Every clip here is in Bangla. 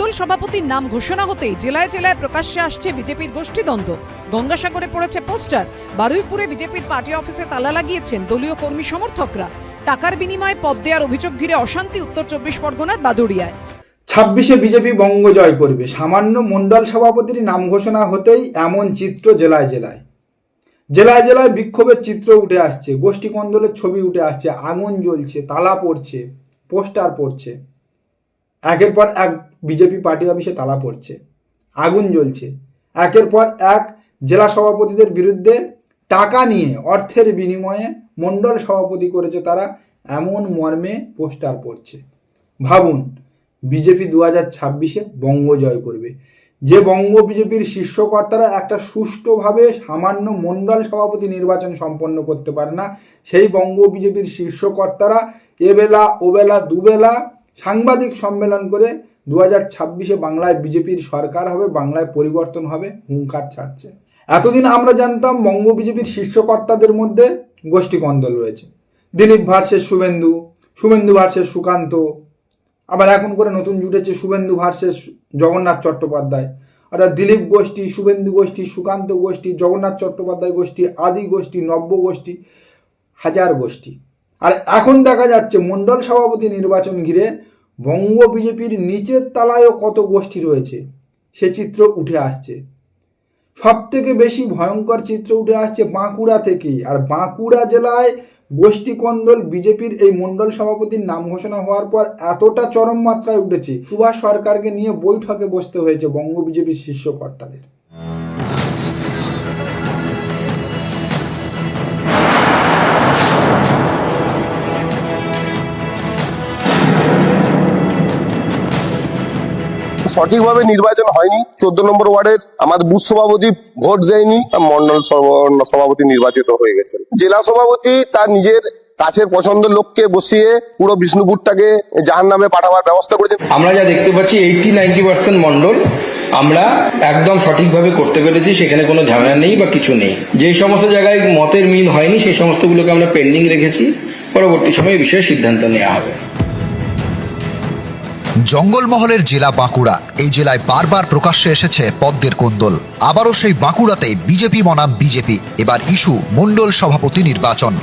মণ্ডল সভাপতির নাম ঘোষণা হতেই জেলায় জেলায় প্রকাশ্যে আসছে বিজেপির গোষ্ঠীদ্বন্দ্ব। গঙ্গাসাগরে পড়েছে পোস্টার। বারুইপুরে বিজেপির পার্টি অফিসে তালা লাগিয়েছেন দলীয় কর্মী সমর্থকরা। টাকার বিনিময়ে পদ দেওয়ার অভিযোগ ঘিরে অশান্তি উত্তর চব্বিশ পরগনার বাদুড়িয়ায়। ছাব্বিশে বিজেপি বঙ্গ জয় করবে। সামান্য মণ্ডল সভাপতির নাম ঘোষণা হতেই এমন চিত্র জেলায় জেলায়। জেলায় জেলায় বিক্ষোভের চিত্র উঠে আসছে। গোষ্ঠী কন্দলের ছবি উঠে আসছে। আগুন জ্বলছে, তালা পড়ছে, পোস্টার পড়ছে। একের পর এক বিজেপি পার্টি অফিসে তালা পড়ছে, আগুন জ্বলছে। একের পর এক জেলা সভাপতিদের বিরুদ্ধে টাকা নিয়ে অর্থের বিনিময়ে মণ্ডল সভাপতি করেছে তারা এমন মর্মে পোস্টার পড়ছে। ভাবুন, বিজেপি দু হাজার ছাব্বিশে বঙ্গ জয় করবে। যে বঙ্গ বিজেপির শীর্ষকর্তারা একটা সুষ্ঠুভাবে সামান্য মণ্ডল সভাপতি নির্বাচন সম্পন্ন করতে পারে না, সেই বঙ্গ বিজেপির শীর্ষকর্তারা এবেলা, ওবেলা, দুবেলা সাংবাদিক সম্মেলন করে দু হাজার ছাব্বিশে বাংলায় বিজেপির সরকার হবে, বাংলায় পরিবর্তন হবে, হুঙ্কার ছাড়ছে। এতদিন আমরা জানতাম বঙ্গ বিজেপির শীর্ষকর্তাদের মধ্যে গোষ্ঠী কন্দল রয়েছে। দিলীপ ভার্সেস শুভেন্দু শুভেন্দু ভার্সেস সুকান্ত, আবার এখন করে নতুন জুটেছে শুভেন্দু ভার্সেস জগন্নাথ চট্টোপাধ্যায়। অর্থাৎ দিলীপ গোষ্ঠী, শুভেন্দু গোষ্ঠী, সুকান্ত গোষ্ঠী, জগন্নাথ চট্টোপাধ্যায় গোষ্ঠী, আদি গোষ্ঠী, নব্য গোষ্ঠী, হাজার গোষ্ঠী। আর এখন দেখা যাচ্ছে মণ্ডল সভাপতি নির্বাচন ঘিরে বঙ্গ বিজেপির নিচের তলায়ও কত গোষ্ঠী রয়েছে? সে চিত্র উঠে আসছে। সব থেকে বেশি ভয়ঙ্কর চিত্র উঠে আসছে বাঁকুড়া থেকেই। আর বাঁকুড়া জেলায় গোষ্ঠী কন্দল বিজেপির এই মণ্ডল সভাপতির নাম ঘোষণা হওয়ার পর এতটা চরম মাত্রায় উঠেছে। সুভাষ সরকারকে নিয়ে বৈঠকে বসতে হয়েছে বঙ্গ বিজেপির শীর্ষ কর্তাদের। সঠিকভাবে নির্বাচন হয়নি, চোদ্দ নম্বর ওয়ার্ডের আমাদের বুথ সভাপতি ভোট দেয়নি মন্ডল সভাপতি নির্বাচিত হয়ে গেছেন। জেলা সভাপতি তার নিজের কাছের পছন্দের লোককে বসিয়ে পুরো বিষ্ণুপুরটাকে জাহান নামে পাঠাবার ব্যবস্থা করেছেন। আমরা যা দেখতে পাচ্ছি এইটি নাইনটি পার্সেন্ট মন্ডল। আমরা একদম সঠিকভাবে করতে পেরেছি, সেখানে কোনো ঝামেলা নেই বা কিছু নেই। যে সমস্ত জায়গায় মতের মিল হয়নি, সেই সমস্তগুলোকে আমরা পেন্ডিং রেখেছি। পরবর্তী সময়ে বিষয়ে সিদ্ধান্ত নেওয়া হবে। জঙ্গলমহলের জেলা বাঁকুড়া। এই জেলায় বারবার প্রকাশ্যে এসেছে পদ্মের কোন্দল। আবারও সেই বাঁকুড়াতে বিজেপি বনাম বিজেপি। এবার ইস্যু মণ্ডল সভাপতি নির্বাচন।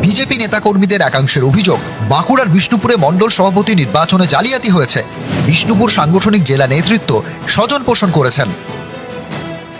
বিজেপি নেতাকর্মীদের একাংশের অভিযোগ, বাঁকুড়ার বিষ্ণুপুরে মণ্ডল সভাপতি নির্বাচনে জালিয়াতি হয়েছে। বিষ্ণুপুর সাংগঠনিক জেলা নেতৃত্ব স্বজন পোষণ করেছেন।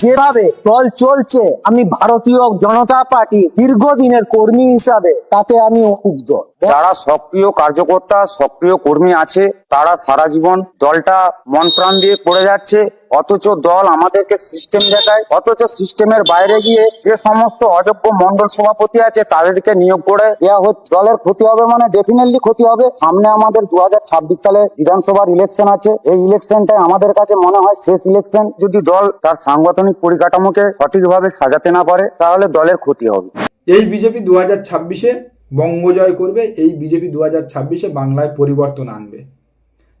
যেভাবে দল চলছে, আমি ভারতীয় জনতা পার্টি দীর্ঘদিনের কর্মী হিসাবে তাতে আমি ক্ষুব্ধ যারা সক্রিয় কার্যকর্তা, সক্রিয় কর্মী আছে, তারা সারা জীবন দলটা মন প্রাণ দিয়ে করে যাচ্ছে। অথচ দল আমাদেরকে সিস্টেম দেখায়, অথচ সিস্টেমের বাইরে গিয়ে যে সমস্ত অযোগ্য মন্ডল সভাপতি আছে তাদেরকে নিয়োগ করে দেওয়া হচ্ছে। দলের ক্ষতি হবে মানে ডেফিনেটলি ক্ষতি হবে। সামনে আমাদের দুহাজার ছাব্বিশ সালে বিধানসভার ইলেকশন আছে। এই ইলেকশনটাই আমাদের কাছে মনে হয় শেষ ইলেকশন যদি দল তার সাংগঠনিক পরিকাঠামোকে সঠিকভাবে সাজাতে না পারে, তাহলে দলের ক্ষতি হবে। এই বিজেপি দু হাজার ছাব্বিশে বঙ্গ জয় করবে, এই বিজেপি দু হাজার ছাব্বিশে বাংলায় পরিবর্তন আনবে।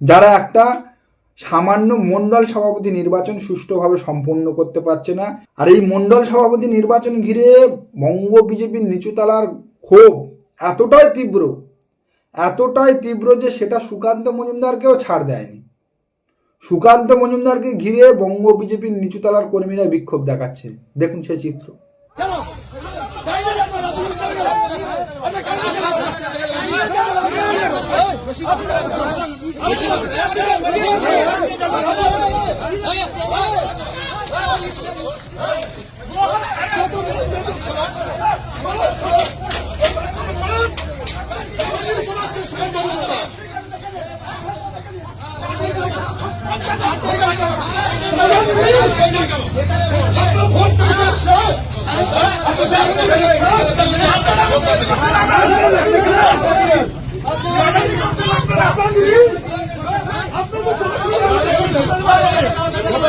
যারা একটা সামান্য মণ্ডল সভাপতি নির্বাচন সুষ্ঠুভাবে সম্পন্ন করতে পারছে না। আর এই মণ্ডল সভাপতি নির্বাচন ঘিরে বঙ্গ বিজেপির নিচুতলার ক্ষোভ এতটাই তীব্র এতটাই তীব্র যে সেটা সুকান্ত মজুমদারকেও ছাড় দেয়নি। সুকান্ত মজুমদারকে ঘিরে বঙ্গ বিজেপির নিচুতলার কর্মীরা বিক্ষোভ দেখাচ্ছে। দেখুন সে চিত্র। আপনাকে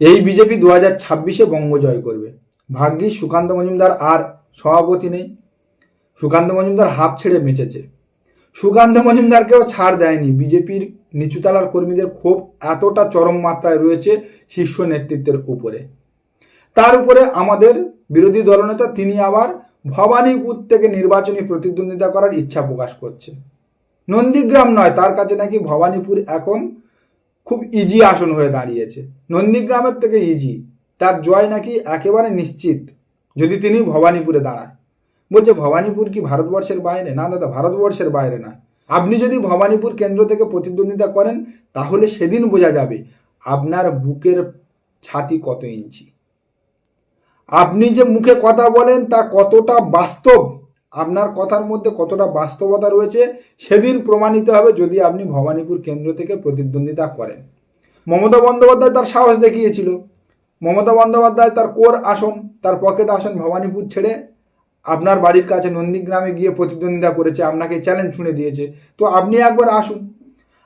এই বিজেপি দু হাজার ছাব্বিশে বঙ্গ জয় করবে। ভাগ্যিস সুকান্ত মজুমদার আর সভাপতি নেই। সুকান্ত মজুমদার হাফ ছেড়ে বেঁচেছে। সুকান্ত মজুমদারকেও ছাড় দেয়নি। বিজেপির নিচুতলার কর্মীদের ক্ষোভ এতটা চরম মাত্রায় রয়েছে শীর্ষ নেতৃত্বের উপরে। তার উপরে আমাদের বিরোধী দলনেতা তিনি আবার ভবানীপুর থেকে নির্বাচনী প্রতিদ্বন্দ্বিতা করার ইচ্ছা প্রকাশ করছে। নন্দীগ্রাম নয়, তার কাছে নাকি ভবানীপুর এখন খুব ইজি আসন হয়ে দাঁড়িয়েছে। নন্দীগ্রামের থেকে ইজি তার জয় নাকি একেবারে নিশ্চিত, যদি তিনি ভবানীপুরে দাঁড়ায়। বলছে, ভবানীপুর কি ভারতবর্ষের বাইরে? না দাদা, ভারতবর্ষের বাইরে না। আপনি যদি ভবানীপুর কেন্দ্র থেকে প্রতিদ্বন্দ্বিতা করেন, তাহলে সেদিন বোঝা যাবে আপনার বুকের ছাতি কত ইঞ্চি। আপনি যে মুখে কথা বলেন, তা কতটা বাস্তব? আপনার কথার মধ্যে কতটা বাস্তবতা রয়েছে, সেদিন প্রমাণিত হবে যদি আপনি ভবানীপুর কেন্দ্র থেকে প্রতিদ্বন্দ্বিতা করেন। মমতা বন্দ্যোপাধ্যায় তার সাহস দেখিয়েছিল। মমতা বন্দ্যোপাধ্যায় তার কোর আসন, তার পকেট আসন ভবানীপুর ছেড়ে আপনার বাড়ির কাছে নন্দীগ্রামে গিয়ে প্রতিদ্বন্দ্বিতা করেছে, আপনাকে চ্যালেঞ্জ ছুঁড়ে দিয়েছে। তো আপনি একবার আসুন।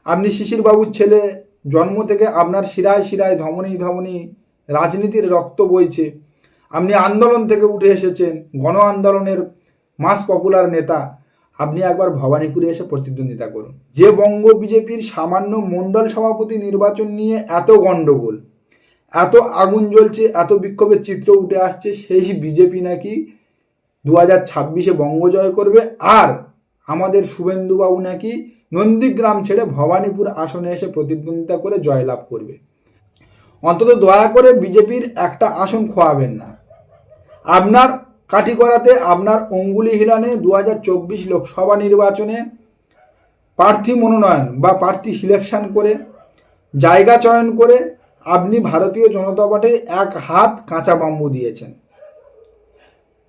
আপনি শিশিরবাবুর ছেলে, জন্ম থেকে আপনার শিরায় শিরায় ধমনী ধমনী রাজনীতির রক্ত বইছে। আপনি আন্দোলন থেকে উঠে এসেছেন, গণ আন্দোলনের মাস পপুলার নেতা। আপনি একবার ভবানীপুরে এসে প্রতিদ্বন্দ্বিতা করুন। যে বঙ্গ বিজেপির সামান্য মণ্ডল সভাপতি নির্বাচন নিয়ে এত গণ্ডগোল এত আগুন জ্বলছে, এত বিক্ষোভের চিত্র উঠে আসছে, সেই বিজেপি নাকি দু হাজার ছাব্বিশে বঙ্গ জয় করবে। আর আমাদের শুভেন্দুবাবু নাকি নন্দীগ্রাম ছেড়ে ভবানীপুর আসনে এসে প্রতিদ্বন্দ্বিতা করে জয়লাভ করবে। অন্তত দয়া করে বিজেপির একটা আসন খোয়াবেন না। আপনার কাঠি করাতে আপনার অঙ্গুলি হিলানে দু হাজার চব্বিশ লোকসভা নির্বাচনে প্রার্থী মনোনয়ন বা প্রার্থী সিলেকশন করে, জায়গা চয়ন করে আপনি ভারতীয় জনতা পার্টির এক হাত কাঁচা বাম্বু দিয়েছেন।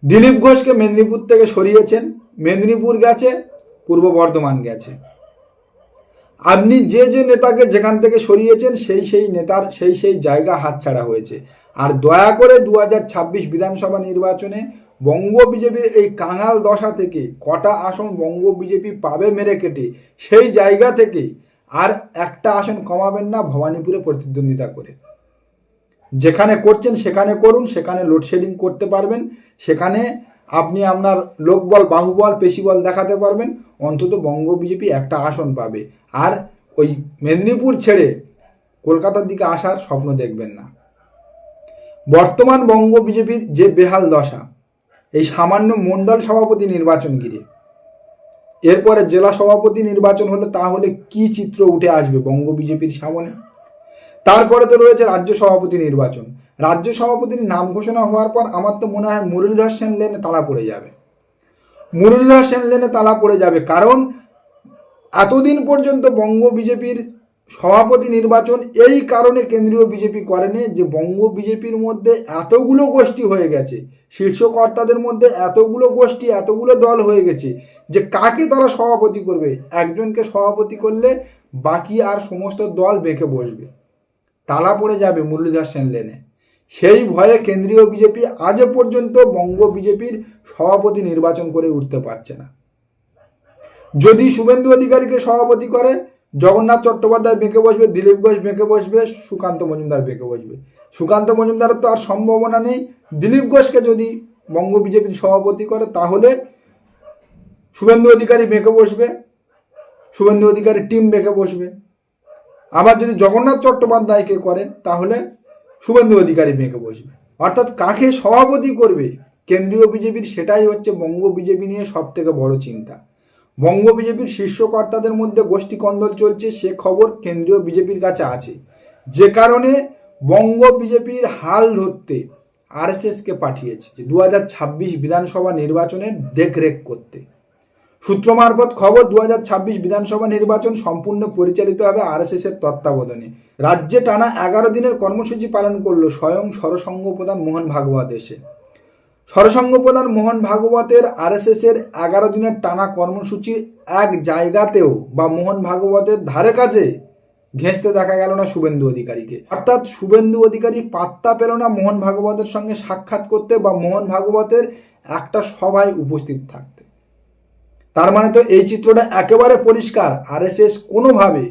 দিলীপ ঘোষকে মেদিনীপুর থেকে সরিয়েছেন। মেদিনীপুর গেছে, পূর্ব বর্ধমান গেছে। আপনি যে যে নেতাকে যেখান থেকে সরিয়েছেন, সেই সেই নেতার, সেই সেই জায়গা হাতছাড়া হয়েছে। আর দয়া করে দু হাজার ছাব্বিশ বিধানসভা নির্বাচনে বঙ্গ বিজেপির এই কাঙাল দশা থেকে কটা আসন বঙ্গ বিজেপি পাবে মেরে কেটে, সেই জায়গা থেকে আর একটা আসন কমাবেন না ভবানীপুরে প্রতিদ্বন্দ্বিতা করে। যেখানে করছেন সেখানে করুন, সেখানে লোডশেডিং করতে পারবেন, সেখানে আপনি আপনার লোকবল, বাহুবল, পেশিবল দেখাতে পারবেন, অন্তত বঙ্গ বিজেপি একটা আসন পাবে। আর ওই মেদিনীপুর ছেড়ে কলকাতার দিকে আসার স্বপ্ন দেখবেন না। বর্তমান বঙ্গ বিজেপির যে বেহাল দশা, এই সামান্য মণ্ডল সভাপতি নির্বাচন ঘিরে। এরপরে জেলা সভাপতি নির্বাচন হলে তাহলে কি চিত্র উঠে আসবে বঙ্গ বিজেপির সামনে? তারপরে তো রয়েছে রাজ্য সভাপতি নির্বাচন। রাজ্য সভাপতির নাম ঘোষণা হওয়ার পর আমার তো মনে হয় মুরলীধর সেন লেনে তালা পড়ে যাবে। মুরলীধর সেন লেনে তালা পড়ে যাবে কারণ এতদিন পর্যন্ত বঙ্গ বিজেপির সভাপতি নির্বাচন এই কারণে কেন্দ্রীয় বিজেপি করেনি যে বঙ্গ বিজেপির মধ্যে এতগুলো গোষ্ঠী হয়ে গেছে, শীর্ষকর্তাদের মধ্যে এতগুলো গোষ্ঠী, এতগুলো দল হয়ে গেছে যে কাকে তারা সভাপতি করবে? একজনকে সভাপতি করলে বাকি আর সমস্ত দল বেঁকে বসবে। তালা পড়ে যাবে মুরলীধর সেন লেনে। সেই ভয়ে কেন্দ্রীয় বিজেপি আজও পর্যন্ত বঙ্গ বিজেপির সভাপতি নির্বাচন করে উঠতে পারছে না। যদি শুভেন্দু অধিকারীকে সভাপতি করে, জগন্নাথ চট্টোপাধ্যায় বেঁকে বসবে, দিলীপ ঘোষ বেঁকে বসবে, সুকান্ত মজুমদার বেঁকে বসবে। সুকান্ত মজুমদারের তো আর সম্ভাবনা নেই। দিলীপ ঘোষকে যদি বঙ্গ বিজেপির সভাপতি করে, তাহলে শুভেন্দু অধিকারী বেঁকে বসবে, শুভেন্দু অধিকারী টিম বেঁকে বসবে। আবার যদি জগন্নাথ চট্টোপাধ্যায়কে করে তাহলে শুভেন্দু অধিকারী বেঁকে বসবে। অর্থাৎ কাকে সভাপতি করবে? কেন্দ্রীয় বিজেপির সেটাই হচ্ছে বঙ্গ বিজেপি নিয়ে সব থেকে বড় চিন্তা। বঙ্গ বিজেপির শীর্ষ কর্তাদের মধ্যে গোষ্ঠী কন্দল চলছে, সে খবর কেন্দ্রীয় বিজেপির কাছে আছে। যে কারণে বঙ্গ বিজেপির হাল ধরতে আরএসএসকে পাঠিয়েছে যে দু হাজার ছাব্বিশ বিধানসভা নির্বাচনের দেখরেখ করতে। সূত্র মারফত খবর দু হাজার ছাব্বিশ বিধানসভা নির্বাচন সম্পূর্ণ পরিচালিত হবে আরএসএস এর তত্ত্বাবধানে। রাজ্যে টানা এগারো দিনের কর্মসূচি পালন করল স্বয়ং সরসংঘ প্রধান মোহন ভাগবত এসে। সরসংঘ প্রধান মোহন ভাগবতের আরএসএস এর এগারো দিনের টানা কর্মসূচির এক জায়গাতেও বা মোহন ভাগবতের ধারে কাছে ঘেঁষতে দেখা গেল না শুভেন্দু অধিকারীকে। অর্থাৎ শুভেন্দু অধিকারী পাত্তা পেল না মোহন ভাগবতের সঙ্গে সাক্ষাৎ করতে বা মোহন ভাগবতের একটা সভায় উপস্থিত থাকতে। তার মানে তো এই চিত্রটা একেবারে পরিষ্কার। আরএসএস কোনোভাবে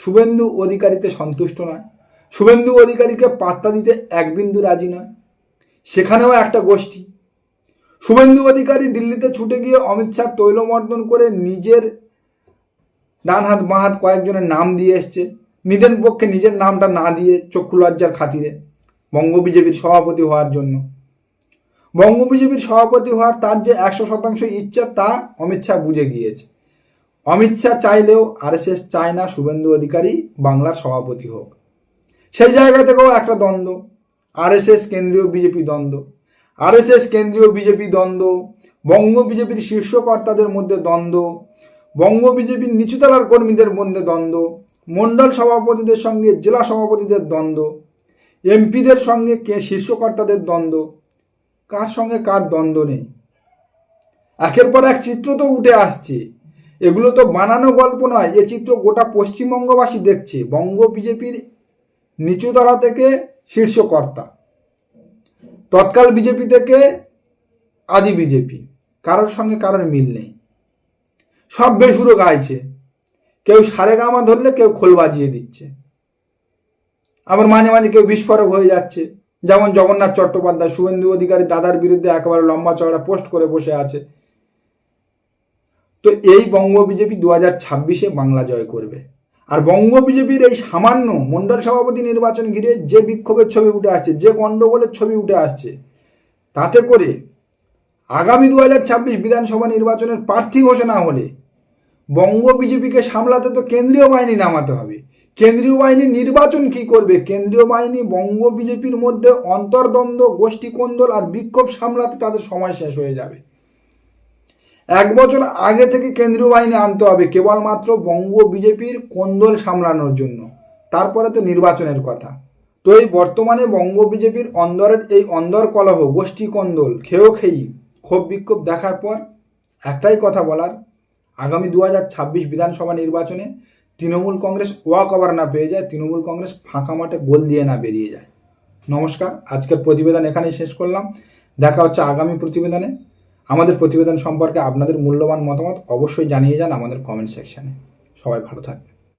শুভেন্দু অধিকারীতে সন্তুষ্ট নয়। শুভেন্দু অধিকারীকে পাত্তা দিতে এক বিন্দু রাজি নয়। সেখানেও একটা গোষ্ঠী। শুভেন্দু অধিকারী দিল্লিতে ছুটে গিয়ে অমিত শাহ তৈলমর্দন করে নিজের ডান হাত বাঁ হাত কয়েকজনের নাম দিয়ে এসছে। নিজের পক্ষে নিজের নামটা না দিয়ে চক্ষু লজ্জার খাতিরে। বঙ্গ বিজেপির সভাপতি হওয়ার জন্য। বঙ্গ বিজেপির সভাপতি হওয়ার তার যে একশো শতাংশ ইচ্ছা, তা অমিত শাহ বুঝে গিয়েছে। অমিত শাহ চাইলেও আরএসএস চায় না শুভেন্দু অধিকারী, বাংলার সভাপতি হোক। সেই জায়গা থেকেও একটা দ্বন্দ্ব। আরএসএস কেন্দ্রীয় বিজেপি দ্বন্দ্ব। আরএসএস কেন্দ্রীয় বিজেপি দ্বন্দ্ব। বঙ্গ বিজেপির শীর্ষ কর্তাদের মধ্যে দ্বন্দ্ব। বঙ্গ বিজেপির নিচুতলার কর্মীদের মধ্যে দ্বন্দ্ব। মণ্ডল সভাপতিদের সঙ্গে জেলা সভাপতিদের দ্বন্দ্ব। এমপিদের সঙ্গে কে শীর্ষ কর্তাদের দ্বন্দ্ব? কার সঙ্গে কার দ্বন্দ্ব নেই? একের পর এক চিত্র তো উঠে আসছে। এগুলো তো বানানো গল্প নয়, এ চিত্র গোটা পশ্চিমবঙ্গবাসী দেখছে। বঙ্গ বিজেপির নিচুতলা থেকে শীর্ষ কর্তা তৎকাল বিজেপি থেকে আদি বিজেপি, কারোর সঙ্গে কারোর মিল নেই। সব বেসুরো গাইছে। কেউ সারে গামা ধরলে কেউ খোল বাজিয়ে দিচ্ছে। আবার মাঝে মাঝে কেউ বিস্ফোরক হয়ে যাচ্ছে। যেমন জগন্নাথ চট্টোপাধ্যায়, শুভেন্দু অধিকারী দাদার বিরুদ্ধে একেবারে লম্বা চওড়া পোস্ট করে বসে আছে। তো এই বঙ্গ বিজেপি দু হাজার ছাব্বিশে বাংলা জয় করবে। আর বঙ্গ বিজেপির এই সামান্য মণ্ডল সভাপতি নির্বাচন ঘিরে যে বিক্ষোভের ছবি উঠে আসছে, যে গণ্ডগোলের ছবি উঠে আসছে, তাতে করে আগামী দু হাজার ছাব্বিশ বিধানসভা নির্বাচনের প্রার্থী ঘোষণা হলে বঙ্গ বিজেপিকে সামলাতে তো কেন্দ্রীয় বাহিনী নামাতে হবে। কেন্দ্রীয় বাহিনী নির্বাচন কি করবে? কেন্দ্রীয় বাহিনী, বঙ্গ বিজেপির মধ্যে অন্তর্দ্বন্দ্ব, গোষ্ঠী কোন্দল আর বিক্ষোভ সামলাতে তাদের সময় শেষ হয়ে যাবে। এক বছর আগে থেকে কেন্দ্রীয় বাহিনী আনতে হবে, কেবলমাত্র বঙ্গ বিজেপির কোন্দল সামলানোর জন্য। তারপরে তো নির্বাচনের কথা। তো এই বর্তমানে বঙ্গ বিজেপির অন্দরের এই অন্দর কলহ, গোষ্ঠী কোন্দল খেয়েও খেয়েই ক্ষোভ বিক্ষোভ দেখার পর একটাই কথা বলার, আগামী দু হাজার ছাব্বিশ বিধানসভা নির্বাচনে তৃণমূল কংগ্রেস ওয়াক ওভার না পেয়ে যায়, তৃণমূল কংগ্রেস ফাঁকা মাঠে গোল দিয়ে না বেরিয়ে যায়। নমস্কার, আজকের প্রতিবেদন এখানেই শেষ করলাম। দেখা হচ্ছে আগামী প্রতিবেদনে। আমাদের প্রতিবেদন সম্পর্কে আপনাদের মূল্যবান মতামত অবশ্যই জানিয়ে যান আমাদের কমেন্ট সেকশানে সবাই ভালো থাকবেন।